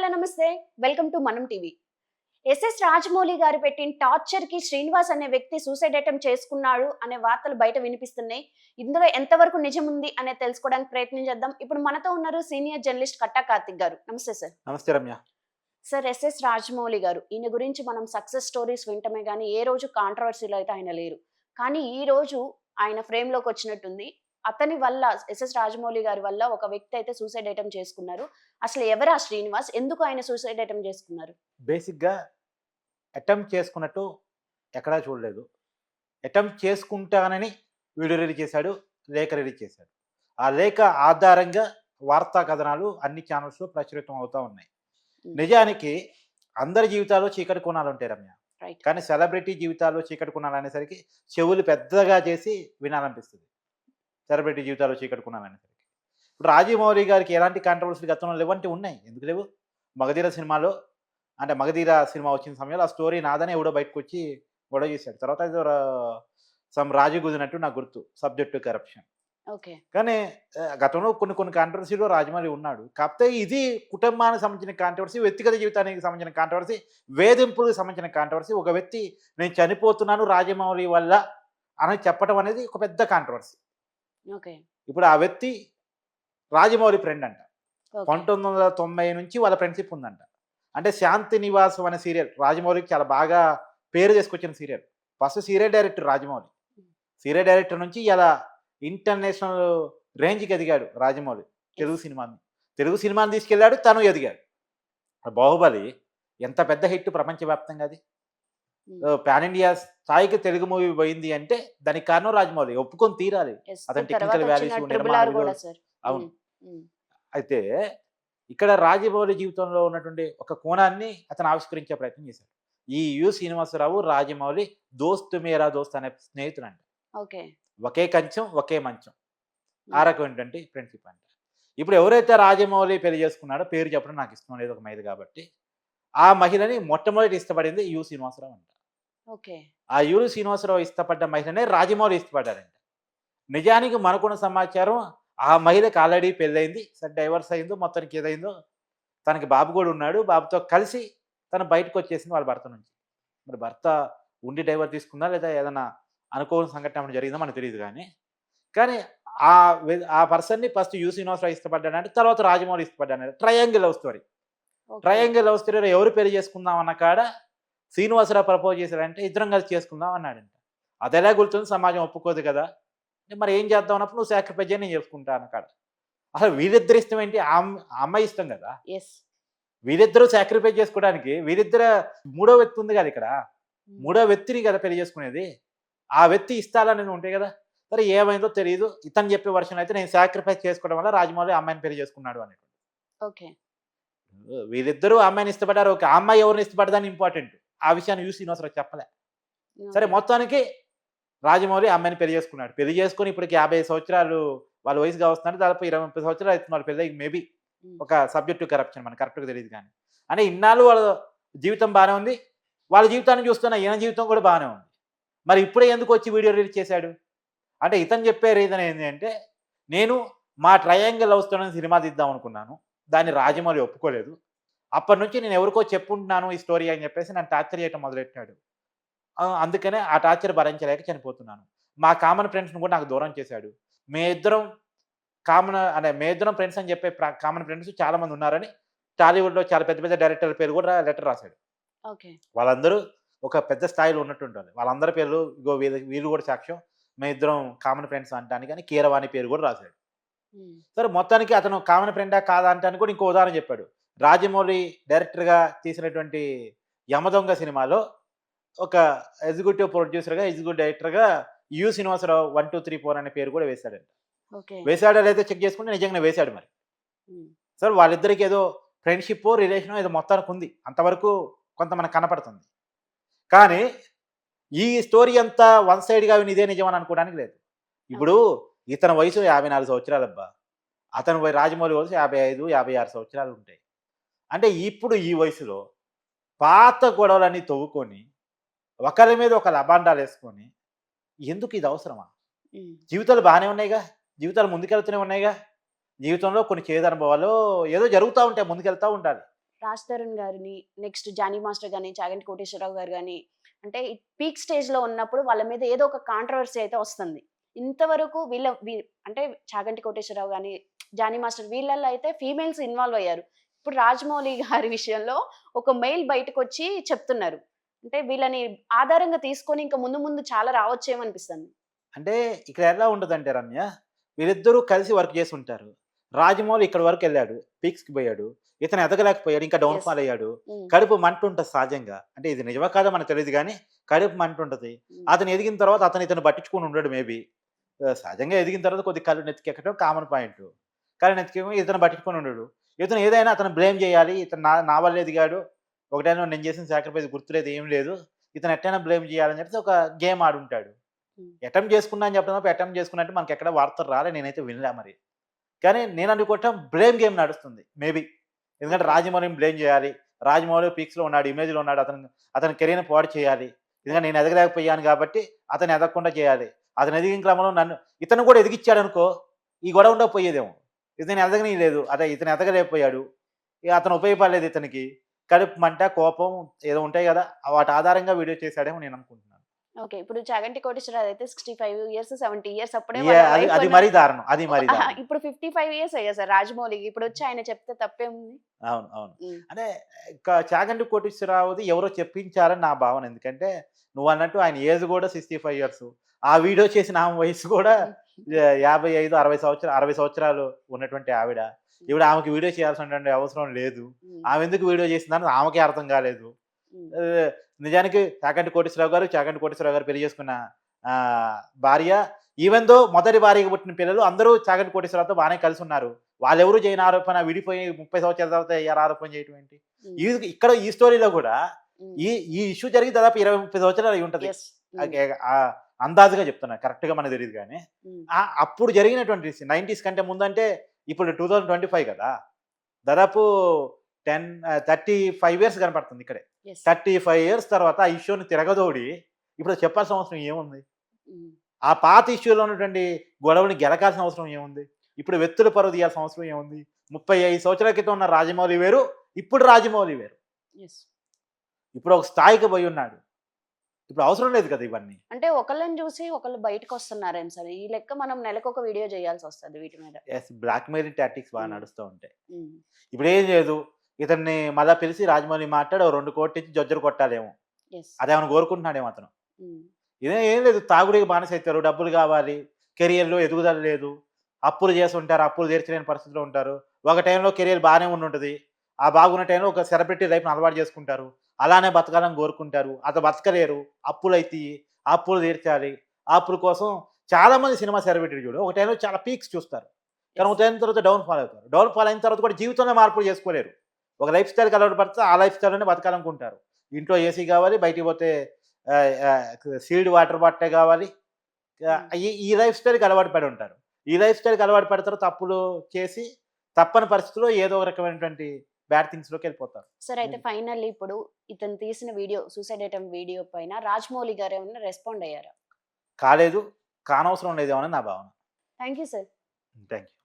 Hello నమస్తే. Welcome to Manam TV SS Rajamouli గారు పెట్టిన టార్చర్కి శ్రీనివాస్ అనే వ్యక్తి సూసైడ్ అటెంప్ట్ చేసుకున్నాడు అనే వార్తలు బయట వినిపిస్తున్నాయి. ఇందులో ఎంతవరకు నిజం ఉంది అనేది తెలుసుకోవడానికి ప్రయత్నం చేద్దాం. ఇప్పుడు మనతో ఉన్నారు సీనియర్ జర్నలిస్ట్ కట్టా కార్తిక్ గారు. నమస్తే సార్ నమస్తే రమ్య. సార్ ఎస్ఎస్ రాజమౌళి గారు ఈయన గురించి మనం సక్సెస్ స్టోరీస్ వింటమే కానీ ఏ రోజు కాంట్రవర్సీలో అయితే ఆయన లేరు. కానీ ఈ రోజు ఆయన ఫ్రేమ్లోకి వచ్చినట్టుంది. అతని వల్ల ఎస్ఎస్ రాజమౌళి గారి వల్ల ఒక వ్యక్తి అయితే సూసైడ్ అటెంప్ట్ చేసుకున్నారు. అసలు ఎవరు ఆ శ్రీనివాస్? ఎందుకు ఆయన సూసైడ్ అటెంప్ట్ చేసుకున్నారు? బేసిక్గా అటెంప్ట్ చేసుకున్నట్టు ఎక్కడా చూడలేదు. అటెంప్ట్ చేసుకుంటానని వీడియో రిలీజ్ చేశాడు లేఖ రిలీజ్ చేశాడు. ఆ లేఖ ఆధారంగా వార్తా కథనాలు అన్ని ఛానల్స్లో ప్రచురితం అవుతూ ఉన్నాయి. నిజానికి అందరి జీవితాల్లో చీకటి కోణాలు ఉంటాయి రమ్య. కానీ సెలబ్రిటీ జీవితాల్లో చీకటి కోణాలు అనేసరికి చెవులు పెద్దగా చేసి వినాలనిపిస్తుంది. సెలబ్రిటీ జీవితాల్లో చీకటి కోణాలు అనేసరికి ఇప్పుడు రాజమౌళి గారికి ఎలాంటి కాంట్రవర్సీ గతంలో లేవంటే ఉన్నాయి. ఎందుకు లేవు? మగధీర సినిమాలో అంటే మగధీర సినిమా వచ్చిన సమయంలో ఆ స్టోరీ నాదని ఎవడో బయటకు వచ్చి గొడవ చేశాడు. తర్వాత ఏదో సమ్ రాజు కుదినట్టు నాకు గుర్తు. Subject to corruption okay. కానీ గతంలో కొన్ని కొన్ని కాంట్రవర్సీలో రాజమౌళి ఉన్నాడు. కాకపోతే ఇది కుటుంబానికి సంబంధించిన కాంట్రవర్సీ వ్యక్తిగత జీవితానికి సంబంధించిన కాంట్రవర్సీ వేధింపులకు సంబంధించిన కాంట్రవర్సీ ఒక వ్యక్తి నేను చనిపోతున్నాను రాజమౌళి వల్ల అని చెప్పడం అనేది ఒక పెద్ద కాంట్రవర్సీ ఇప్పుడు ఆ వ్యక్తి రాజమౌళి ఫ్రెండ్ అంట. పంతొమ్మిది వందల తొంభై నుంచి వాళ్ళ ఫ్రెండ్షిప్ ఉందంట. అంటే శాంతి నివాసం అనే సీరియల్ రాజమౌళికి చాలా బాగా పేరు తీసుకొచ్చిన serial first serial director Rajamouli. Serial director నుంచి ఇలా ఇంటర్నేషనల్ రేంజ్కి ఎదిగాడు రాజమౌళి తెలుగు సినిమాని. తెలుగు సినిమాని తీసుకెళ్ళాడు తను ఎదిగాడు. బాహుబలి ఎంత పెద్ద హిట్ ప్రపంచవ్యాప్తంగా అది? పాన్ ఇండియా స్థాయికి తెలుగు మూవీ పోయింది అంటే దానికి కారణం రాజమౌళి. ఒప్పుకొని తీరాలి. అతని విలువలు. సార్. అవును. అయితే ఇక్కడ రాజమౌళి జీవితంలో ఉన్నటువంటి ఒక కోణాన్ని అతను ఆవిష్కరించే ప్రయత్నం చేశాడు. ఈ యు శ్రీనివాసరావు రాజమౌళి దోస్తు మేరా దోస్త్ అనే స్నేహితుడు అంట ఓకే. ఒకే కంచం ఒకే మంచం. ఆ రకమైనటువంటి ఫ్రెండ్షిప్ అంట. ఇప్పుడు ఎవరైతే రాజమౌళి పెళ్ళి చేసుకున్నాడో పేరు చెప్పడం నాకు ఇష్టం లేదు ఒక మహిళ కాబట్టి. ఆ మహిళని మొట్టమొదటి ఇష్టపడింది యు శ్రీనివాసరావు అంట. ఓకే. ఆ యు శ్రీనివాసరావు ఇష్టపడ్డ మహిళనే రాజమౌళి ఇష్టపడ్డాడంట నిజానికి మనకున్న సమాచారం ఆ మహిళకి ఆల్రెడీ పెళ్ళయింది సరే డైవర్స్ అయిందో మొత్తానికి ఏదైందో తనకి బాబు కూడా ఉన్నాడు బాబుతో కలిసి తను బయటకు వచ్చేసింది వాళ్ళ భర్త నుంచి. మరి భర్త ఉండి డైవర్ తీసుకుందా లేదా ఏదైనా అనుకోని సంఘటన ఏమైనా జరిగిందో మనకు తెలియదు కానీ. కానీ ఆ ఆ పర్సన్ని ఫస్ట్ యూ శ్రీనివాసరావు ఇష్టపడ్డాడంటే తర్వాత రాజమౌళి ఇష్టపడ్డాడు triangle love story. Triangle love స్టోరీలో ఎవరు పెళ్ళి చేసుకుందాం అన్న కాడ శ్రీనివాసరావు ప్రపోజ్ చేశాడంటే ఇద్దరం కలిసి చేసుకుందాం అన్నాడంట. అది ఎలా గుర్తుంది? సమాజం ఒప్పుకోదు కదా. మరి ఏం చేద్దాం అన్నప్పుడు నువ్వు సాక్రిఫైస్ చేయి నేను చేసుకుంటా అన్న కాడ. అసలు వీరిద్దరి ఇష్టం ఏంటి? అమ్మాయి ఇష్టం కదా. వీరిద్దరూ సాక్రిఫైస్ చేసుకోవడానికి వీరిద్దర మూడో వ్యక్తి ఉంది కదా ఇక్కడ. మూడో వ్యక్తిని కదా పెళ్ళి చేసుకునేది. ఆ వ్యక్తి ఇష్టాలని ఉంటాయి కదా. సరే ఏమైందో తెలియదు ఇతను చెప్పే వర్షన్ అయితే నేను సాక్రిఫైస్ చేసుకోవడం వల్ల రాజమౌళి అమ్మాయిని పెళ్ళి చేసుకున్నాడు అని ఓకే. వీరిద్దరూ అమ్మాయిని ఇష్టపడ్డారు. ఒక అమ్మాయి ఎవరిని ఇష్టపడదని ఇంపార్టెంట్. ఆ విషయాన్ని యూస్ శ్రీనివాసరావు చెప్పలే. సరే మొత్తానికి రాజమౌళి అమ్మాయిని పెళ్ళి చేసుకున్నాడు. పెళ్ళి చేసుకుని ఇప్పటికి యాభై సంవత్సరాలు వాళ్ళ వయసుగా వస్తున్నారు దాదాపు ఇరవై ముప్పై సంవత్సరాలు వాళ్ళ పెళ్ళి మేబీ ఒక సబ్జెక్టు కరప్షన్ మనకు కరెక్ట్గా తెలియదు కానీ. అంటే ఇన్నాళ్ళు వాళ్ళ జీవితం బాగానే ఉంది. వాళ్ళ జీవితాన్ని చూస్తున్న ఈయన జీవితం కూడా బాగానే ఉంది. మరి ఇప్పుడే ఎందుకు వచ్చి వీడియో రిలీజ్ చేశాడు? అంటే ఇతను చెప్పే రీజన్ ఏంటి అంటే నేను మా ట్రయాంగిల్ లవ్ స్టోరీ సినిమా తీద్దాం అనుకున్నాను. దాన్ని రాజమౌళి ఒప్పుకోలేదు. అప్పటి నుంచి నేను ఎవరికో చెప్పుంటున్నాను ఈ స్టోరీ అని చెప్పేసి నన్ను టార్చర్ చేయడం మొదలెట్టాడు అందుకనే ఆ టార్చర్ భరించలేక చనిపోతున్నాను. మా కామన్ ఫ్రెండ్స్ని కూడా నాకు దూరం చేశాడు. మే ఇద్దరం కామన్ అంటే మే ఇద్దరం ఫ్రెండ్స్ అని చెప్పే కామన్ ఫ్రెండ్స్ చాలా మంది ఉన్నారని టాలీవుడ్లో చాలా పెద్ద పెద్ద డైరెక్టర్ల పేరు కూడా లెటర్ రాశాడు. ఓకే. వాళ్ళందరూ ఒక పెద్ద స్థాయిలో ఉన్నట్టుంటారు వాళ్ళందరి పేర్లు ఇగో వీళ్ళు కూడా సాక్ష్యం. మేము ఇద్దరం కామన్ ఫ్రెండ్స్ అంటానికి కానీ కీరవాణి పేరు కూడా రాశాడు. సరే మొత్తానికి అతను కామన్ ఫ్రెండా కాదా అంటానికి కూడా ఇంకో ఉదాహరణ చెప్పాడు. రాజమౌళి డైరెక్టర్గా తీసినటువంటి యమదొంగ సినిమాలో ఒక ఎగ్జిక్యూటివ్ ప్రొడ్యూసర్గా ఎగ్జిక్యూటివ్ డైరెక్టర్గా U Srinivasarao one two three four అనే పేరు కూడా వేశాడంట. వేశాడో లేదో చెక్ చేసుకుంటే నిజంగానే వేశాడు మరి. సార్ వాళ్ళిద్దరికి ఏదో ఫ్రెండ్షిప్ రిలేషన్ ఏదో మొత్తానికి ఉంది. అంతవరకు కొంత మనకు కనపడుతుంది. కానీ ఈ స్టోరీ అంతా వన్ సైడ్గా ఇదే నిజం అని అనుకోవడానికి లేదు. ఇప్పుడు ఇతని వయసు యాభై నాలుగు సంవత్సరాలు అబ్బా అతని రాజమౌళి వయసు యాభై ఐదు యాభై ఆరు సంవత్సరాలు ఉంటాయి. అంటే ఇప్పుడు ఈ వయసులో పాత గొడవలన్నీ తవ్వుకొని ఒకరి మీద ఒక లబాండాలు వేసుకొని ఎందుకు ఇది అవసరమా? జీవితాలు బాగానే ఉన్నాయిగా? జీవితాలు ముందుకెళ్తూనే ఉన్నాయిగా? జీవితంలో కొన్ని చేదు అనుభవాలు ఏదో జరుగుతూ ఉంటాయి ముందుకెళ్తూ ఉండాలి. రాజ్ తరుణ్ గారిని నెక్స్ట్ జానీ మాస్టర్ గాని చాగంటి కోటేశ్వరరావు గారు కానీ అంటే పీక్ స్టేజ్లో ఉన్నప్పుడు వాళ్ళ మీద ఏదో ఒక కాంట్రవర్సీ అయితే వస్తుంది. ఇంతవరకు వీళ్ళ అంటే చాగంటి కోటేశ్వరరావు కానీ జానీ మాస్టర్ వీళ్ళల్లో అయితే ఫీమేల్స్ ఇన్వాల్వ్ అయ్యారు. ఇప్పుడు రాజమౌళి గారి విషయంలో ఒక మెయిల్ బయటకు వచ్చి చెప్తున్నారు. అంటే వీళ్ళని ఆధారంగా తీసుకొని ఇంకా ముందు ముందు చాలా రావచ్చేమో అనిపిస్తుంది. అంటే ఇక్కడ ఎలా ఉంటుందంటే రమ్య వీరిద్దరూ కలిసి వర్క్ చేసి ఉంటారు రాజమౌళి ఇక్కడ వరకు వెళ్ళాడు పీక్స్కి పోయాడు ఇతను ఎదగలేకపోయాడు ఇంకా డౌన్. ఫాల్ అయ్యాడు. కడుపు మంట ఉంటుంది సహజంగా. అంటే ఇది నిజమా కాదో మనకు తెలియదు కానీ కడుపు మంట ఉంటుంది అతను ఎదిగిన తర్వాత అతను ఇతను పట్టించుకుని ఉండడు మేబీ. సహజంగా ఎదిగిన తర్వాత కొద్ది కళ్ళు నెత్తికెక్కడం కామన్ పాయింట్ కళ్ళు నెత్తికేమో ఇతను పట్టించుకొని ఉండడు. ఇతను ఏదైనా అతను బ్లేమ్ చేయాలి. ఇతను నా నా వల్ల ఎదిగాడు. ఒకటైనా నేను చేసిన సాక్రిఫైస్ గుర్తులేదు ఏం లేదు. ఇతను ఎట్టైనా బ్లేమ్ చేయాలని చెప్పి ఒక గేమ్ ఆడుంటాడు. అటెంప్ట్ చేసుకున్నా అని చెప్పడం అటెంప్ట్ చేసుకున్నట్టు మనకి ఎక్కడ వార్తలు రాలే నేనైతే వినలే మరి. కానీ నేను అనుకోవటం బ్లేమ్ గేమ్ నడుస్తుంది మేబీ ఎందుకంటే రాజమౌళిని బ్లేమ్ చేయాలి. రాజమౌళి పీక్స్లో ఉన్నాడు ఇమేజ్లో ఉన్నాడు అతను అతని కెరీర్ని పాడు చేయాలి. ఎందుకంటే నేను ఎదగలేకపోయాను కాబట్టి అతను ఎదగకుండా చేయాలి. అతను ఎదిగిన క్రమంలో నన్ను ఇతను కూడా ఎదిగిచ్చాడు అనుకో ఈ గొడవ ఉండకపోయేదేమో. ఇతను ఎదగని లేదు అదే ఇతను ఎదగలేకపోయాడు. అతను ఉపయోగపడలేదు ఇతనికి. కడుపు మంట కోపం ఏదో ఉంటాయి కదా వాటి ఆధారంగా వీడియో చేశాడేమో నేను అనుకుంటున్నాను. ఓకే. ఇప్పుడు చాగంటి కోటేశ్వరరావు అయితే sixty five years seventy years అప్పుడే అది మరీ దారుణం. అది మరీ ఇప్పుడు ఫిఫ్టీ ఫైవ్ ఇయర్స్ అయ్యా సార్ రాజమౌళికి. ఇప్పుడు వచ్చి ఆయన చెప్తే తప్పేముంది అవును అవును. ఉమ్, అంటే చాగంటి కోటేశ్వరరావుది ఎవరో చెప్పించారని నా భావన. ఎందుకంటే నువ్వు అన్నట్టు ఆయన ఏజ్ కూడా సిక్స్టీ ఫైవ్ ఇయర్స్ ఆ వీడియో చేసిన ఆమె వయసు కూడా యాభై ఐదు అరవై సంవత్సరాలు అరవై సంవత్సరాలు ఉన్నటువంటి ఆవిడ. ఇప్పుడు ఆమెకి వీడియో చేయాల్సినటువంటి అవసరం లేదు. ఆమె ఎందుకు వీడియో చేసిందని ఆమెకే అర్థం కాలేదు. నిజానికి చాగంటి కోటేశ్వరరావు గారు చాగంటి కోటేశ్వరరావు గారు పెళ్ళి చేసుకున్న భార్య. ఈవెన్ దో మొదటి భార్యగా పుట్టిన పిల్లలు అందరూ చాగంటి కోటేశ్వరరావుతో బాగానే కలిసి ఉన్నారు. వాళ్ళెవరు చేయని ఆరోపణ విడిపోయి ముప్పై సంవత్సరాల తర్వాత అయ్యారు ఆరోపణ చేయటం ఏంటి? ఇక్కడ ఈ స్టోరీలో కూడా ఈ ఈ ఇష్యూ జరిగి దాదాపు ఇరవై ముప్పై సంవత్సరాలు అయి ఉంటది. అందాజుగా చెప్తున్నా కరెక్ట్గా మనకు తెలియదు కానీ. అప్పుడు జరిగినటువంటి నైంటీస్ కంటే ముందంటే ఇప్పుడు టూ థౌజండ్ ట్వంటీ ఫైవ్ కదా. దాదాపు టెన్ థర్టీ ఫైవ్ ఇయర్స్ కనపడుతుంది ఇక్కడే. థర్టీ ఫైవ్ ఇయర్స్ తర్వాత ఆ ఇష్యూని తిరగదోడి ఇప్పుడు చెప్పాల్సిన అవసరం ఏముంది? ఆ పాత ఇష్యూలో ఉన్నటువంటి గొడవని గెలకాల్సిన అవసరం ఏముంది? ఇప్పుడు వ్యక్తుల పరువు తీయాల్సిన అవసరం ఏముంది? ముప్పై ఐదు సంవత్సరాల క్రితం ఉన్న రాజమౌళి వేరు ఇప్పుడు రాజమౌళి వేరు. ఇప్పుడు ఒక స్థాయికి పోయి ఉన్నాడు. ఇప్పుడు అవసరం లేదు కదా ఇవన్నీ. అంటే ఒకళ్ళని చూసి ఒకళ్ళు బయటకు వస్తున్నారేం సార్? ఈ లెక్క మనం నెలకు ఒక వీడియో చేయాల్సి వస్తుంది వీటి మీద. ఎస్ బ్లాక్ మెయిలింగ్ టాక్టిక్స్ బాగా. నడుస్తూ ఉంటాయి ఇప్పుడు ఏం లేదు ఇతన్ని మళ్ళా పిలిచి రాజమౌళి మాట్లాడి రెండు కోట్లు ఇచ్చి జొజ్జరు కొట్టాలేమో. అదేమైనా కోరుకుంటున్నాడేమో అతను. ఉమ్, ఇదే ఏం లేదు తాగుడికి బానిస అవుతారు డబ్బులు కావాలి కెరియర్లో ఎదుగుదల లేదు అప్పులు చేసి ఉంటారు అప్పులు తీర్చలేని పరిస్థితిలో ఉంటారు. ఒక టైంలో కెరియర్ బాగానే ఉండి ఉంటుంది ఆ బాగున్న టైంలో ఒక సెలబ్రిటీ లైఫ్ని అలవాటు చేసుకుంటారు. అలానే బతకాలని కోరుకుంటారు. అతను బతకలేరు. అప్పులు అయితే అప్పులు తీర్చాలి. అప్పుల కోసం చాలా మంది సినిమా సెలబ్రిటీ చూడు. ఒక టైంలో చాలా పీక్స్ చూస్తారు. కానీ ఒక టైం తర్వాత డౌన్ ఫాల్ అవుతారు. డౌన్ ఫాల్ అయిన తర్వాత కూడా జీవితంలో మార్పులు చేసుకోలేరు. ఒక లైఫ్ స్టైల్కి అలవాటు పడితే ఆ లైఫ్ స్టైల్లోనే బతకాలనుకుంటారు. ఇంట్లో ఏసీ కావాలి బయటికి పోతే సీల్డ్ వాటర్ బాటే కావాలి. ఆ, ఈ లైఫ్ స్టైల్కి అలవాటు పడి ఉంటారు. ఈ లైఫ్ స్టైల్కి అలవాటు పడతారు తప్పులు చేసి తప్పని పరిస్థితిలో ఏదో ఒక రకమైనటువంటి బ్యాడ్ థింగ్స్లోకి వెళ్ళిపోతారు. సరే అయితే ఫైనల్లీ ఇప్పుడు ఇతను తీసిన వీడియో సూసైడ్ ఐటమ్ వీడియో పైన రాజమౌళి గారు ఏమైనా రెస్పాండ్ అయ్యారా? కాలేదు. కానవసరం లేదేమో నా భావన. Thank you sir thank you